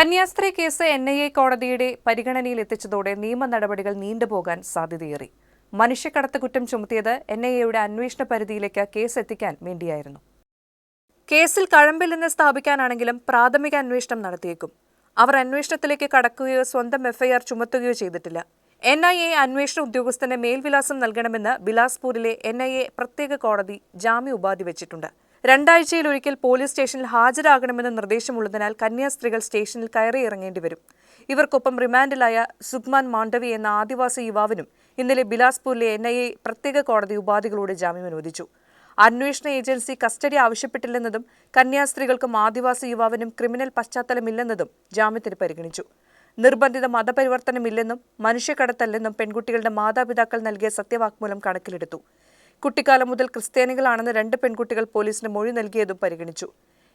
കന്യാസ്ത്രീ case N I A കോടതിയുടെ പരിഗണനയിൽ എത്തിച്ചതോടെ നിയമ നടപടികൾ നീണ്ടുപോകാൻ സാധ്യതയേറി. മനുഷ്യക്കടത്ത് കുറ്റം ചുമത്തിയത് എൻ ഐ എയുടെ അന്വേഷണ പരിധിയിലേക്ക് കേസ് എത്തിക്കാൻ വേണ്ടിയായിരുന്നു. കേസിൽ കഴമ്പില്ലെന്ന് സ്ഥാപിക്കാനാണെങ്കിലും പ്രാഥമിക അന്വേഷണം നടത്തിയേക്കും. അവർ അന്വേഷണത്തിലേക്ക് കടക്കുകയോ സ്വന്തം എഫ്ഐആർ ചുമത്തുകയോ ചെയ്തിട്ടില്ല. എൻ ഐ എ അന്വേഷണ ഉദ്യോഗസ്ഥന് മേൽവിലാസം നൽകണമെന്ന് ബിലാസ്പൂരിലെ എൻ ഐ എ പ്രത്യേക കോടതി ജാമ്യ ഉപാധി വെച്ചിട്ടുണ്ട്. രണ്ടാഴ്ചയിൽ ഒരിക്കൽ പോലീസ് സ്റ്റേഷനിൽ ഹാജരാകണമെന്ന നിർദ്ദേശമുള്ളതിനാൽ കന്യാസ്ത്രീകൾ സ്റ്റേഷനിൽ കയറി ഇറങ്ങേണ്ടി വരും ഇവർക്കൊപ്പം റിമാൻഡിലായ സുഗ്മാൻ മാണ്ഡവി എന്ന ആദിവാസി യുവാവിനും ഇന്നലെ ബിലാസ്പൂരിലെ എൻ ഐ എ പ്രത്യേക കോടതി ഉപാധികളോട് ജാമ്യം അനുവദിച്ചു അന്വേഷണ ഏജൻസി കസ്റ്റഡി ആവശ്യപ്പെട്ടില്ലെന്നതും കന്യാസ്ത്രീകൾക്കും ആദിവാസി യുവാവിനും ക്രിമിനൽ പശ്ചാത്തലമില്ലെന്നതും ജാമ്യത്തിന് പരിഗണിച്ചു. നിർബന്ധിത മതപരിവർത്തനമില്ലെന്നും മനുഷ്യക്കടത്തല്ലെന്നും പെൺകുട്ടികളുടെ മാതാപിതാക്കൾ നൽകിയ സത്യവാങ്മൂലം കണക്കിലെടുത്തു. കുട്ടിക്കാലം മുതൽ ക്രിസ്ത്യാനികളാണെന്ന് രണ്ട് പെൺകുട്ടികൾ പോലീസിന് മൊഴി നൽകിയതും പരിഗണിച്ചു.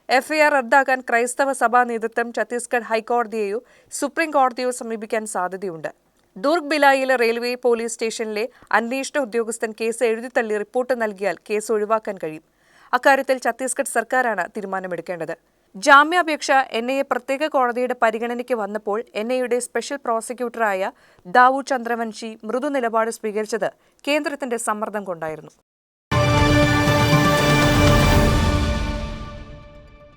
എഫ്ഐആർ റദ്ദാക്കാൻ ക്രൈസ്തവ സഭാ നേതൃത്വം ഛത്തീസ്ഗഡ് ഹൈക്കോടതിയെയോ സുപ്രീം കോടതിയോ സമീപിക്കാൻ സാധ്യതയുണ്ട്. ദുർഗ് ബിലായിലെ റെയിൽവേ പോലീസ് സ്റ്റേഷനിലെ അന്വേഷണ ഉദ്യോഗസ്ഥൻ കേസ് എഴുതിത്തള്ളി റിപ്പോർട്ട് നൽകിയാൽ കേസ് ഒഴിവാക്കാൻ കഴിയും. അക്കാര്യത്തിൽ ഛത്തീസ്ഗഡ് സർക്കാരാണ് തീരുമാനമെടുക്കേണ്ടത്. ജാമ്യാപേക്ഷ എൻ ഐ എ പ്രത്യേക കോടതിയുടെ പരിഗണനയ്ക്ക് വന്നപ്പോൾ എൻ ഐയുടെ സ്പെഷ്യൽ പ്രോസിക്യൂട്ടറായ ദാവു ചന്ദ്രവൻഷി മൃദു നിലപാട് സ്വീകരിച്ചത് കേന്ദ്രത്തിന്റെ സമ്മർദ്ദം കൊണ്ടായിരുന്നു